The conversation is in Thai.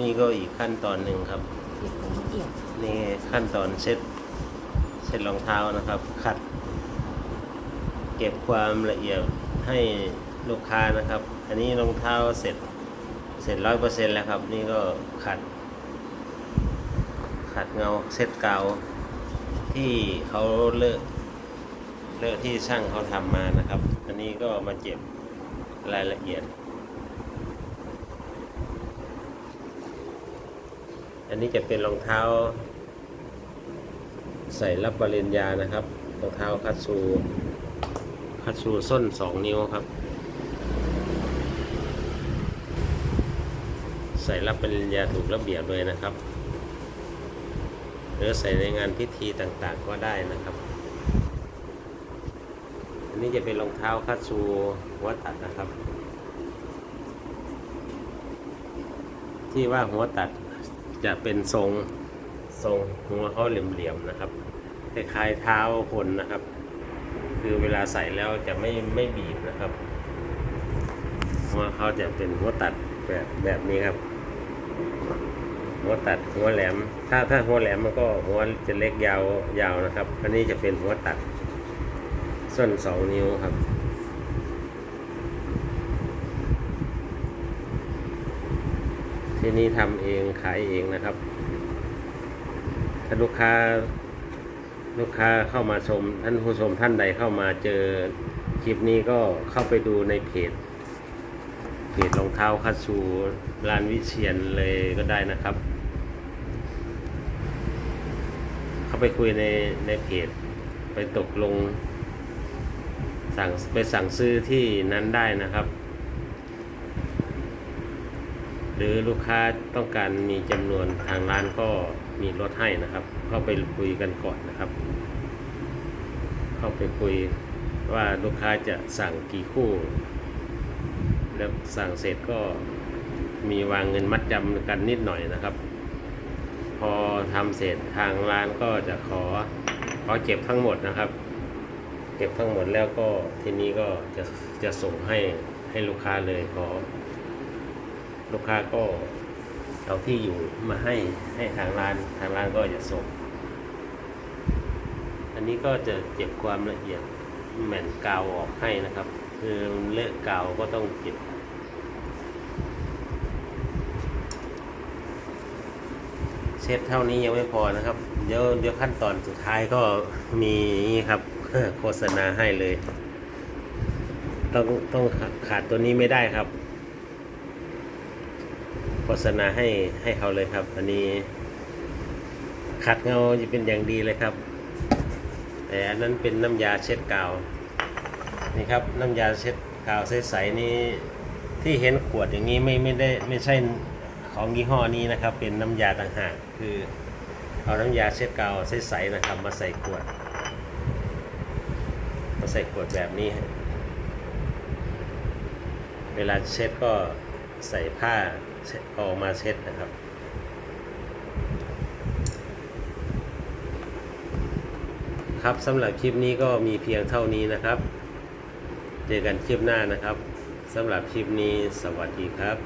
นี่ก็อีกขั้นตอนหนึ่งครับ นี่ขั้นตอนเช็ดเช็ดรองเท้านะครับ ขัด เก็บความละเอียดให้ลูกค้านะครับ อันนี้รองเท้าเสร็จเสร็จร้อยเปอร์เซ็นต์แล้วครับ นี่ก็ขัด ขัดเงาเช็ดกาวที่เขาเลิกเลิกที่ช่างเขาทำมานะครับ อันนี้ก็มาเก็บรายละเอียด อันนี้จะเป็นรองเท้า ใส่รับปริญญานะครับรองเท้าคัตซูคัตซูส้นสองนิ้วครับ ใส่รับปริญญาถูกระเบียบเลยนะครับ หรือใส่ในงานพิธีต่างๆก็ได้นะครับ อันนี้จะเป็นรองเท้าคัตซูหัวตัดนะครับ ที่ว่าหัวตัด จะเป็นทรงทรงหัวเขาเหลี่ยมๆนะครับคล้ายๆเท้าคนนะครับ คือเวลาใส่แล้วจะไม่ไม่บีบนะครับหัวเขาจะเป็นหัวตัดแบบแบบนี้ครับ หัวตัดหัวแหลม ถ้าถ้าหัวแหลมมันก็หัวจะเล็กยาวยาวนะครับ อันนี้จะเป็นหัวตัด ส้นสองนิ้วครับ ที่นี่ทำเองขายเองนะครับ ถ้าลูกค้าลูกค้าเข้ามาชม ท่านผู้ชมท่านใดเข้ามาเจอคลิปนี้ก็เข้าไปดูในเพจเพจรองเท้าคัตซูร้านวิเชียนเลยก็ได้นะครับ เข้าไปคุยในในเพจไปตกลงสั่งไปสั่งซื้อที่นั้นได้นะครับ หรือลูกค้าต้องการมีจำนวนทางร้านก็มีลดให้นะครับ เข้าไปคุยกันก่อนนะครับ เข้าไปคุยว่าลูกค้าจะสั่งกี่คู่ แล้วสั่งเสร็จก็มีวางเงินมัดจำกันนิดหน่อยนะครับ พอทำเสร็จทางร้านก็จะขอขอเก็บทั้งหมดนะครับ เก็บทั้งหมดแล้วก็ทีนี้ก็จะจะส่งให้ให้ลูกค้าเลยขอ ลูกค้าก็เอาที่อยู่มาให้ให้ทางร้านทางร้านก็จะส่ง อันนี้ก็จะเก็บความละเอียดแม่นกาวออกให้นะครับ คือเลอะกาวก็ต้องเก็บเช็ดเท่านี้ยังไม่พอนะครับ เดี๋ยวเดี๋ยวขั้นตอนสุดท้ายก็มีนี่ครับโฆษณาให้เลย ต้องต้องขาดตัวนี้ไม่ได้ครับ โฆษณาให้ให้เขาเลยครับ อันนี้ ขัดเงาจะเป็นอย่างดีเลยครับ แต่อันนั้นเป็นน้ำยาเช็ดกาวนี่ครับน้ำยาเช็ดกาวใสๆนี่ที่เห็นขวดอย่างนี้ไม่ไม่ได้ไม่ใช่ของยี่ห้อนี้นะครับ เป็นน้ำยาต่างหากคือเอาน้ำยาเช็ดกาวใสๆนะครับ มาใส่ขวด มาใส่ขวดแบบนี้ เวลาเช็ดก็ใส่ผ้า เช็ดออกมาเช็ดนะครับ ครับสำหรับคลิปนี้ก็มีเพียงเท่านี้นะครับ เจอกันคลิปหน้านะครับสำหรับคลิปนี้สวัสดีครับ